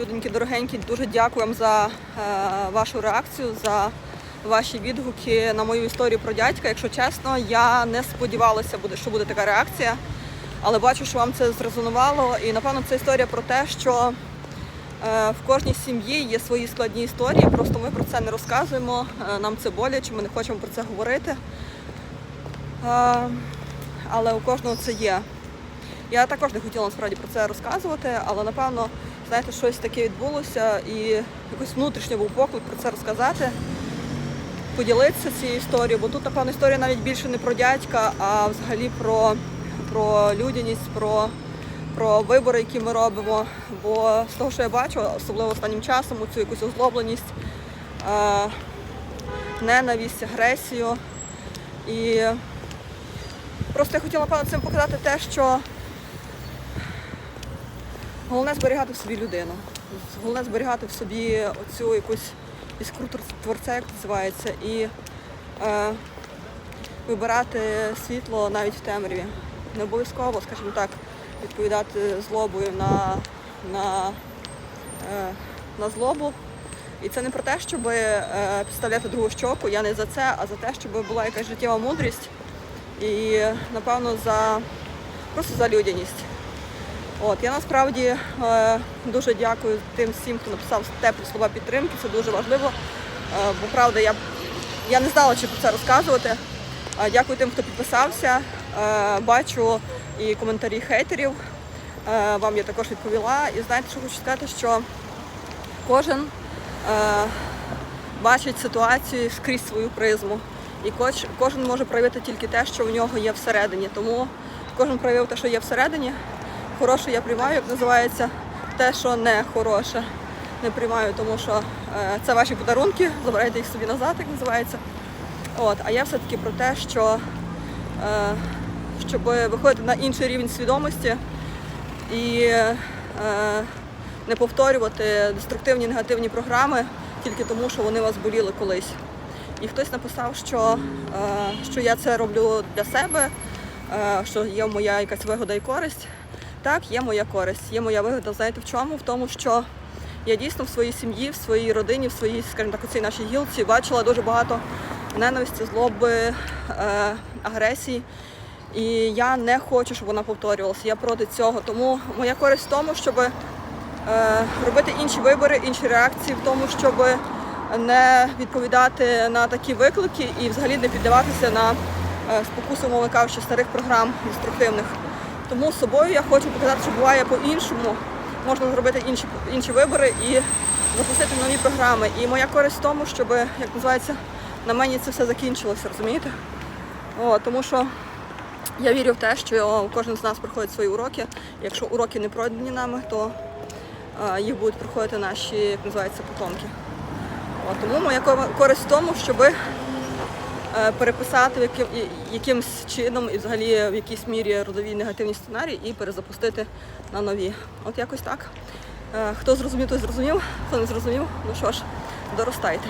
Люденькі, дорогенькі, дуже дякую вам за е, вашу реакцію, за ваші відгуки на мою історію про дядька. Якщо чесно, я не сподівалася, що буде така реакція, але бачу, що вам це зрезонувало. І напевно це історія про те, що е, в кожній сім'ї є свої складні історії. Просто ми про це не розказуємо. е, Нам це боляче, ми не хочемо про це говорити. Але у кожного це є. Я також не хотіла насправді про це розказувати, але напевно, знаєте, щось таке відбулося і якось внутрішньо був поклик про це розказати, поділитися цією історією, бо тут, напевно, історія навіть більше не про дядька, а взагалі про, про людяність, про, про вибори, які ми робимо. Бо з того, що я бачу, особливо останнім часом, цю якусь озлобленість, е, ненависть, агресію. І просто я хотіла напевно, цим показати те, що Головне зберігати в собі людину. Головне зберігати в собі оцю якусь іскру творця, як називається, і е, вибирати світло навіть в темряві. Не обов'язково, скажімо так, відповідати злобою на, на, е, на злобу. І це не про те, щоб е, підставляти другу щоку, я не за це, а за те, щоб була якась життєва мудрість і, напевно, за просто за людяність. От я насправді е, дуже дякую тим всім, хто написав теплі слова підтримки. Це дуже важливо. Е, бо правда, я, я не знала, чи про це розказувати. Е, дякую тим, хто підписався. Е, бачу і коментарі хейтерів. Е, вам я також відповіла. І знаєте, що хочу сказати, що кожен е, бачить ситуацію скрізь свою призму. І кожен може проявити тільки те, що в нього є всередині. Тому кожен проявив те, що є всередині. Хороше я приймаю, як називається, те, що не хороше, не приймаю, тому що е, це ваші подарунки, забирайте їх собі назад, як називається. От, а я все-таки про те, що е, щоб виходити на інший рівень свідомості і е, не повторювати деструктивні негативні програми тільки тому, що вони вас боліли колись. І хтось написав, що, е, що я це роблю для себе, е, що є моя якась вигода і користь. Так, є моя користь, є моя вигода. Знаєте в чому? В тому, що я дійсно в своїй сім'ї, в своїй родині, в своїй, скажімо так, у цій нашій гілці бачила дуже багато ненависті, злоби, е, агресії. І я не хочу, щоб вона повторювалася. Я проти цього. Тому моя користь в тому, щоб е, робити інші вибори, інші реакції, в тому, щоб не відповідати на такі виклики і взагалі не піддаватися на е, спокусу, мовно кажучи, старих програм деструктивних. Тому з собою я хочу показати, що буває по-іншому. Можна зробити інші, інші вибори і запустити нові програми. І моя користь в тому, щоб, як називається, на мені це все закінчилося, розумієте? О, тому що я вірю в те, що кожен з нас проходить свої уроки. Якщо уроки не пройдені нами, то е, їх будуть проходити наші, як називається, потомки. От, тому моя користь в тому, щоб е, переписати яким, якимсь чином і взагалі в якійсь мірі родові негативні сценарії і перезапустити на нові. От якось так. Е, Хто зрозумів, той зрозумів, хто не зрозумів, ну що ж, доростайте.